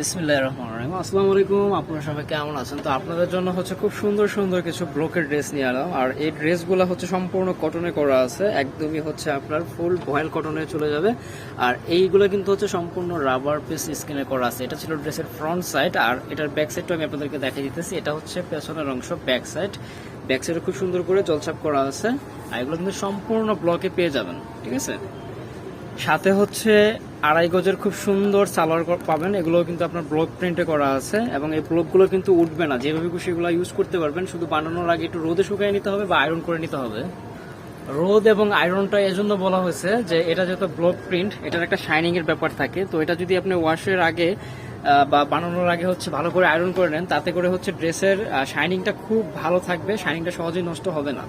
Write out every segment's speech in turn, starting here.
বিসমিল্লাহ রহমান রহিম। আসসালামু আলাইকুম, আপনারা সবাই কেমন আছেন? তো আপনাদের জন্য হচ্ছে খুব সুন্দর সুন্দর কিছু ব্লকের ড্রেস নিয়ে এলাম। আর এই ড্রেসগুলো হচ্ছে সম্পূর্ণ কটনে করা আছে। একদমই হচ্ছে আপনার ফুল ভয়েল কটনে চলে যাবে। আর এইগুলো কিন্তু হচ্ছে সম্পূর্ণ রাবার পিস স্কিনে করা আছে। এটা ছিল ড্রেসের ফ্রন্ট সাইড আর এটার ব্যাক সাইডটা আমি আপনাদেরকে দেখিয়ে দিতেছি। এটা হচ্ছে পেছনের অংশ ব্যাক সাইড ব্যাক সাইডে খুব সুন্দর করে জলছাপ করা আছে। আর এগুলো কিন্তু সম্পূর্ণ ব্লকে পেয়ে যাবেন, ঠিক আছে? সাথে হচ্ছে আড়াই গজের খুব সুন্দর সালোয়ার পাবেন। এগুলো কিন্তু আপনার ব্লক প্রিন্টে করা আছে এবং এই ব্লকগুলো কিন্তু উঠবে না। যেভাবে খুশি এগুলো ইউজ করতে পারবেন, শুধু বানানোর আগে একটু রোদে শুকিয়ে নিতে হবে বা আয়রন করে নিতে হবে। রোদ এবং আয়রনটা এজন্য বলা হয়েছে যে এটা যেহেতু ব্লক প্রিন্ট এটার একটা শাইনিং এর ব্যাপার থাকে। তো এটা যদি আপনি ওয়াশের আগে বা বানানোর আগে হচ্ছে ভালো করে আয়রন করে নেন, তাতে করে হচ্ছে ড্রেসের শাইনিংটা খুব ভালো থাকবে। শাইনিংটা সহজেই নষ্ট হবে না।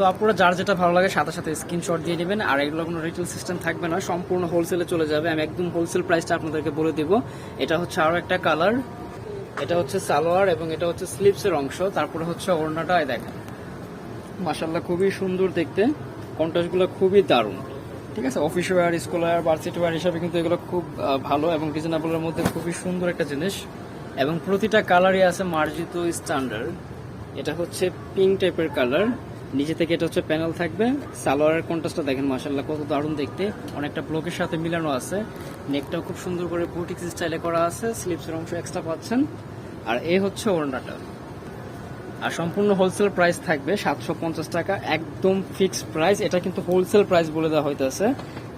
তো আপনারা যার যেটা ভালো লাগে সাথে সাথে স্ক্রিনশট দিয়ে নেবেন আর এগুলো কোনো রিটেল সিস্টেম থাকবে না, সম্পূর্ণ হোলসেলে চলে যাবে। আমি একদম হোলসেল প্রাইসটা আপনাদেরকে বলে দিব। এটা হচ্ছে আরও একটা কালার এটা হচ্ছে সালোয়ার এবং এটা হচ্ছে স্লিপসের অংশ। তারপরে হচ্ছে ওড়নাটা দেখেন। মাসাল্লাহ খুবই সুন্দর দেখতে। কন্ট্রাস্টগুলো খুবই দারুণ। ঠিক আছে? Office wear scholar varsity wear হিসাবে কিন্তু এগুলো খুব ভালো এবং রিজনেবলের মধ্যে খুবই সুন্দর একটা জিনিস। এবং প্রতিটা কালারই আছে মার্জিত স্ট্যান্ডার্ড এটা হচ্ছে পিঙ্ক টাইপের কালার নিচে থেকে এটা হচ্ছে প্যানেল থাকবে। সালোয়ারের কন্ট্রাস্টটা দেখেন মাসাল্লাহ কত দারুণ দেখতে। অনেকটা ব্লকের সাথে মিলানো আছে। নেকটাও খুব সুন্দর করে বুটিক্স স্টাইলে করা আছে। স্লিপসের অংশ এক্সট্রা পাচ্ছেন। আর এ হচ্ছে ওড়নাটা। আর সম্পূর্ণ হোলসেল প্রাইস থাকবে সাতশো পঞ্চাশ টাকা, একদম ফিক্সড প্রাইস এটা কিন্তু হোলসেল প্রাইস বলে দেওয়া হইতেছে।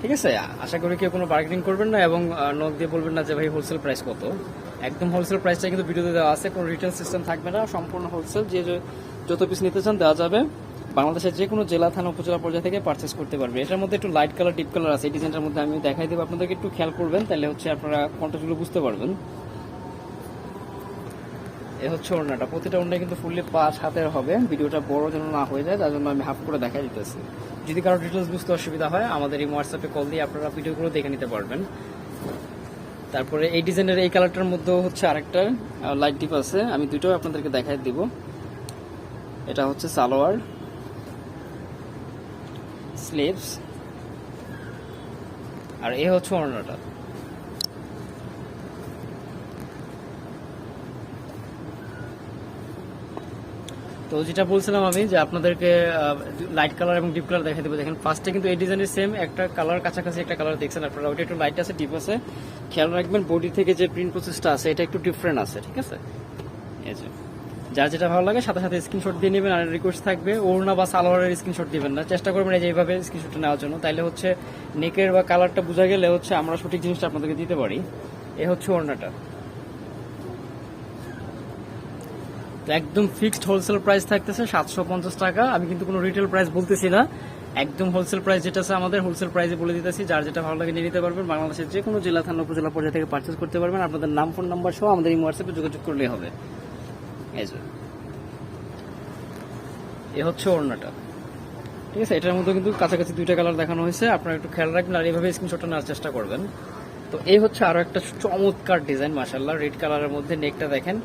ঠিক আছে? আশা করি কেউ কোনো বার্গেনিং করবেন না এবং নক দিয়ে বলবেন না যে, ভাই হোলসেল প্রাইস কত? একদম হোলসেল প্রাইসটা কিন্তু ভিডিওতে দেওয়া আছে। কোনো রিটেল সিস্টেম থাকবে না। সম্পূর্ণ হোলসেল যে যত পিস নিতে চান দেওয়া যাবে। বাংলাদেশের যে কোনো জেলা, থানা, উপজেলা পর্যায়ে থেকে পারচেস করতে পারবে। এটার মধ্যে একটু লাইট কালার ডিপ কালার আছে। এই ডিজাইনটার মধ্যে আমি দেখাই দেবো। আপনাদেরকে একটু খেয়াল করবেন, তাহলে হচ্ছে আপনারা কন্টেন্টগুলো বুঝতে পারবেন। এ হচ্ছে ওড়নাটা। প্রতিটা ওড়না কিন্তু ফুললি পাঁচ হাতের হবে। ভিডিওটা বড় যেন না হয়ে যায়, তার জন্য আমি হাফ করে দেখা দিতেছি। যদি কারও ডিটেলস বুঝতে অসুবিধা হয়, আমাদের এই হোয়াটসঅ্যাপে কল দিয়ে আপনারা ভিডিওগুলো দেখে নিতে পারবেন। তারপরে এই ডিজাইনের এই কালারটার মধ্যেও হচ্ছে আরেকটা লাইট ডিপ আছে। আমি দুটোও আপনাদেরকে দেখাই দিব। এটা হচ্ছে সালোয়ার। স্লিভস আর এ হচ্ছে ওড়নাটা। তো যেটা বলছিলাম আমি যে আপনাদেরকে লাইট কালার এবং ডিপ কালার দেখাই দেবো। দেখেন ফার্স্টে কিন্তু এই ডিজাইনের সেম একটা কালার কাছাকাছি একটা কালার দেখছেন আপনারা। ওইটা একটু লাইট আছে ডিপ আছে। খেয়াল রাখবেন বডি থেকে যে প্রিন্ট প্রসেসটা আছে, এটা একটু ডিফারেন্ট আছে, ঠিক আছে? এই যে। যার যেটা ভালো লাগে, সাথে সাথে স্ক্রিনশট দিয়ে নেবেন আর রিকোয়েস্ট থাকবে। ওড়না বা সালোয়ারের স্ক্রিনশট দিবেন না। চেষ্টা করবেন এই যে এইভাবে স্ক্রিনশট নেওয়ার জন্য। তাইলে হচ্ছে নেকের বা কালারটা বোঝা গেলে হচ্ছে আমরা সঠিক জিনিসটা আপনাদেরকে দিতে পারি। এ হচ্ছে ওড়নাটা। তো একদম ফিক্সড হোলসেল প্রাইস থাকতেছে সাতশো পঞ্চাশ টাকা। আমি কিন্তু কোনো রিটেল প্রাইস বলতেছি না। একদম হোলসেল প্রাইস যেটা আছে আমাদের হোলসেল প্রাইসে বলে দিতেছি। যার যেটা ভালো লাগে নিয়ে নিতে পারবেন। বাংলাদেশের যে কোনো জেলা, থানা, উপজেলা পর্যায়ে থেকে পার্চেস করতে পারবেন। আপনাদের নাম ফোন নাম্বার সহ আমাদের এই হোয়াটসঅ্যাপে যোগাযোগ করলেই হবে। এই যে। এ হচ্ছে ওড়নাটা। ঠিক আছে, এটার মধ্যে কিন্তু কাছাকাছি দুইটা কালার দেখানো হয়েছে। আপনারা একটু খেয়াল রাখবেন আর এইভাবে স্ক্রিনশটটা নেওয়ার চেষ্টা করবেন। তো এই হচ্ছে আরও একটা চমৎকার ডিজাইন মাসাল্লাহ রেড কালারের মধ্যে নেকটা দেখেন,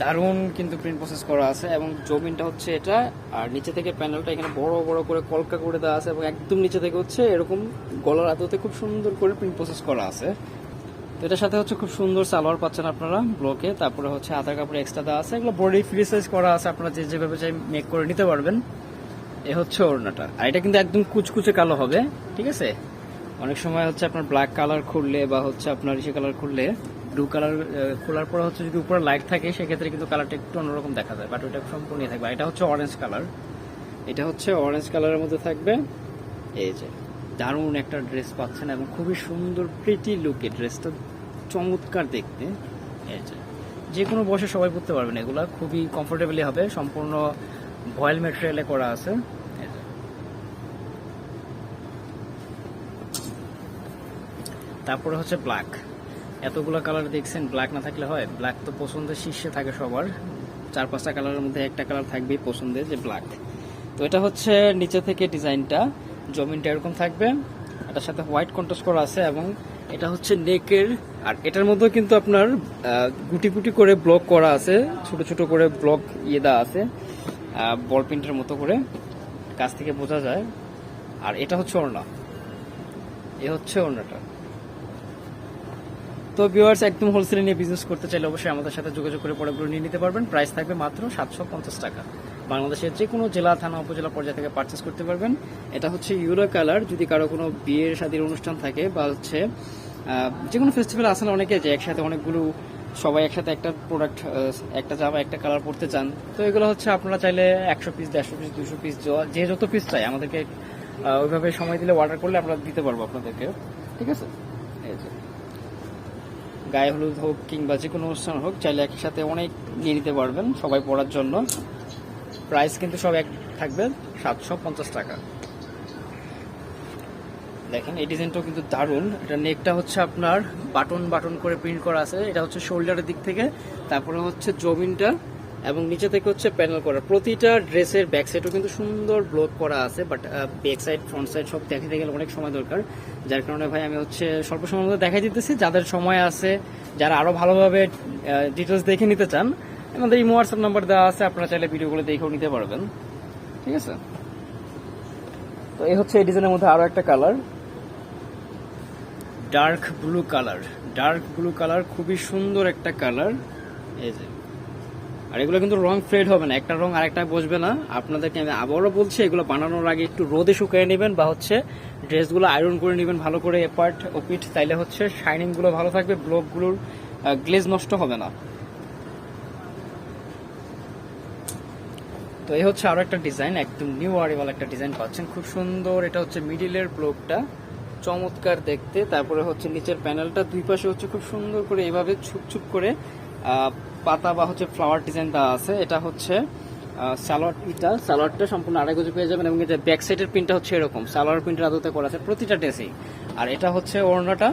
দারুণ কিন্তু প্রিন্ট প্রসেস করা আছে এবং জমিনটা হচ্ছে এটা। আর নিচে থেকে প্যানেলটা এখানে বড় বড় করে কলকা করে দেওয়া আছে এবং একদম নিচে থেকে হচ্ছে এরকম গলার আদতে খুব সুন্দর করে প্রিন্ট প্রসেস করা আছে। তো এটার সাথে হচ্ছে খুব সুন্দর সালোয়ার পাচ্ছেন আপনারা ব্লকে। তারপরে হচ্ছে আধার কাপড় এক্সট্রা দেওয়া আছে। এগুলো বডি ফ্রি সাইজ করা আছে, আপনারা যে যেভাবে চাই মেক করে নিতে পারবেন। এ হচ্ছে ওড়নাটা। আর এটা কিন্তু একদম কুচকুচে কালো হবে, ঠিক আছে? অনেক সময় হচ্ছে আপনার ব্ল্যাক কালার খুললে বা হচ্ছে আপনার ইসে কালার খুললে ব্লু কালার খোলার পরে হচ্ছে যদি উপরে লাইট থাকে, সেক্ষেত্রে কিন্তু কালারটা একটু অন্যরকম দেখা যায়। বাট ওইটা সম্পূর্ণ ইয়ে থাকবে এটা হচ্ছে অরেঞ্জ কালার এটা হচ্ছে অরেঞ্জ কালারের মধ্যে থাকবে। এই যে। দারুণ একটা ড্রেস পাচ্ছেন এবং খুবই সুন্দর প্রিটি লুকে ড্রেসটা চমৎকার দেখতে। যে কোনো বয়সে সবাই পরতে পারবেন এগুলা, খুবই কমফোর্টেবলি হবে, সম্পূর্ণ ভয়েল ম্যাটেরিয়ালে করা আছে। তারপরে হচ্ছে ব্ল্যাক এতগুলো কালার দেখছেন ব্ল্যাক না থাকলে হয় ব্ল্যাক তো পছন্দের শীর্ষে থাকে সবার। চার পাঁচটা কালারের মধ্যে একটা কালার থাকবেই পছন্দের যে ব্ল্যাক তো এটা হচ্ছে নিচে থেকে ডিজাইনটা জমিনটা এরকম থাকবে। এটার সাথে হোয়াইট কন্ট্রাস্ট করা আছে এবং এটা হচ্ছে নেকের, আর এটার মধ্যেও কিন্তু আপনার গুটি গুটি করে ব্লক করা আছে, ছোট ছোট করে ব্লক ইয়ে দেওয়া আছে বল প্রিন্টের মতো করে। কাছ থেকে বোঝা যায়। আর এটা হচ্ছে ওড়না। এ হচ্ছে ওড়নাটা। তো ভিউয়ার্স একদম হোলসেলে নিয়ে বিজনেস করতে চাইলে অবশ্যই আমাদের সাথে যোগাযোগ করে প্রোডাক্টগুলো নিয়ে নিতে পারবেন। প্রাইস থাকবে মাত্র সাতশো পঞ্চাশ টাকা। বাংলাদেশের যে কোনো জেলা, থানা, উপজেলা পর্যায়ে থেকে পারচেস করতে পারবেন। এটা হচ্ছে ইউরো কালার যদি কারও কোনো বিয়ের, শাদীর অনুষ্ঠান থাকে বা হচ্ছে যে কোনো ফেস্টিভ্যাল আসলে অনেকে যে একসাথে অনেকগুলো সবাই একসাথে একটা প্রোডাক্ট একটা জামা, একটা কালার পরতে চান। তো এগুলো হচ্ছে আপনারা চাইলে একশো পিস দেড়শো পিস দুশো পিস যে যত পিস চাই, আমাদেরকে ওইভাবে সময় দিলে অর্ডার করলে আমরা দিতে পারব আপনাদেরকে। ঠিক আছে? গায়ে হলুদ হোক কিংবা যে কোনো অনুষ্ঠান হোক, চাইলে একসাথে অনেক নিয়ে নিতে পারবেন সবাই পড়ার জন্য। প্রাইস কিন্তু সব এক থাকবে সাতশো পঞ্চাশ টাকা। দেখেন, এই ডিজাইনটাও কিন্তু দারুণ। এটা নেকটা হচ্ছে আপনার বাটন বাটন করে প্রিন্ট করা আছে। এটা হচ্ছে শোল্ডারের দিক থেকে, তারপরে হচ্ছে জমিনটা, এবং নিচে থেকে হচ্ছে প্যানেল করা। প্রতিটা ড্রেসের ব্যাক সাইডও কিন্তু সুন্দর ব্লক করা আছে but back side front side সব দেখাতে গেলে অনেক সময় দরকার। যার কারণে ভাই, আমি হচ্ছে স্বল্প সময়ের মধ্যে দেখাই দিতেছি। যাদের সময় আছে, যারা আরও ভালোভাবে ডিটেলস দেখে নিতে চান আমাদের ইমো হোয়াটসঅ্যাপ নাম্বার দেওয়া আছে, আপনারা চাইলে ভিডিওগুলো দেখেও নিতে পারবেন। ঠিক আছে? তো এই হচ্ছে এই ডিজাইনের মধ্যে আরও একটা colour dark blue colour dark blue colour খুবই সুন্দর একটা কালার এই যে। আর এগুলো কিন্তু রং ফেড হবে না, একটা রং আরেকটা বসবে না। আপনাদেরকে আমি আবারও বলছি, এগুলো বানানোর আগে একটু রোদে শুকিয়ে নেবেন বা হচ্ছে ড্রেসগুলো আয়রন করে নেবেন ভালো করে এপার্ট, ওপিট, তাইলে হচ্ছে শাইনিংগুলো ভালো থাকবে ব্লকগুলোর গ্লেজ নষ্ট হবে না। তো এই হচ্ছে আরও একটা ডিজাইন একদম নিউ আরিওয়াল একটা ডিজাইন পাচ্ছেন। খুব সুন্দর, এটা হচ্ছে মিডিলের ব্লকটা চমৎকার দেখতে। তারপরে হচ্ছে নিচের প্যানেলটা দুই পাশে হচ্ছে খুব সুন্দর করে এভাবে ছুপ ছুপ করে পাতা বা হচ্ছে ফ্লাওয়ার ডিজাইন দেওয়া আছে। এটা হচ্ছে সালোয়ার ইটা। সালোয়ারটা সম্পূর্ণ আড়াই গজি পেয়ে যাবেন এবং যে ব্যাক সাইডের প্রিন্টটা হচ্ছে এরকম। সালোয়ার প্রিন্টের আদতে করা আছে প্রতিটা ড্রেসেই আর এটা হচ্ছে ওড়নাটা।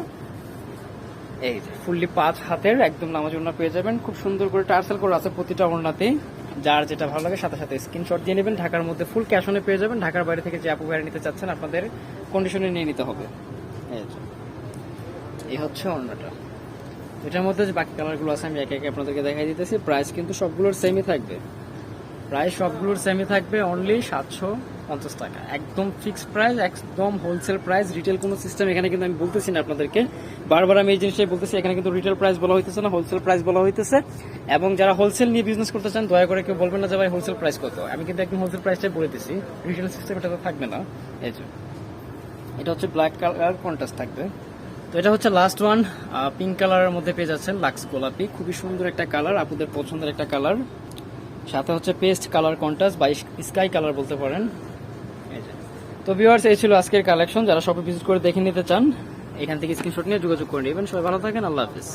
এই ফুললি পাঁচ হাতের একদম নামাজ ওড়না পেয়ে যাবেন। খুব সুন্দর করে টার্সেল করা আছে প্রতিটা ওড়নাতেই। যার যেটা ভালো লাগে সাথে সাথে স্ক্রিনশট দিয়ে নেবেন। ঢাকার মধ্যে ফুল ক্যাশ অনে পেয়ে যাবেন। ঢাকার বাইরে থেকে যে আপু ভাড়া নিতে চাচ্ছেন আপনাদের কন্ডিশনে নিয়ে নিতে হবে। এই এই হচ্ছে অন্যটা। এটার মধ্যে যে বাকি কালারগুলো আছে আমি একে একে আপনাদেরকে দেখাই দিতেছি। প্রাইস কিন্তু সবগুলোর সেমই থাকবে। প্রায় সবগুলোর সেমই থাকবে। অনলি সাতশো পঞ্চাশ টাকা। একদম ফিক্সড প্রাইস একদম হোলসেল প্রাইস রিটেল কোনো সিস্টেম এখানে কিন্তু আমি বলতেছি না আপনাদেরকে। বারবার আমি এই জিনিসটাই বলতেছি, এখানে কিন্তু রিটেল প্রাইস বলা হইতেছে না হোলসেল প্রাইস বলা হইতেছে। এবং যারা হোলসেল নিয়ে বিজনেস করতে চান, দয়া করে কেউ বলবেন না যে ভাই হোলসেল প্রাইস কত। আমি কিন্তু একদম হোলসেল প্রাইসটাই বলে রিটেল সিস্টেম এটা তো থাকবে না। এই যে, এটা হচ্ছে ব্ল্যাক কালার কন্ট্রাস্ট থাকবে। তো এটা হচ্ছে লাস্ট ওয়ান পিঙ্ক কালারের মধ্যে পেয়ে যাচ্ছেন লাক্স গোলাপি। খুবই সুন্দর একটা কালার আপনাদের পছন্দের একটা কালার সাথে হচ্ছে পেস্ট কালার কন্ট্রাস্ট বা স্কাই কালার বলতে পারেন। তো ভিউয়ার্স এই ছিল আজকের কালেকশন যারা শপে ভিজিট করে দেখে নিতে চান, এখান থেকে স্ক্রিনশট নিয়ে যোগাযোগ করে নেবেন। সবাই ভালো থাকেন, আল্লাহ হাফিজ।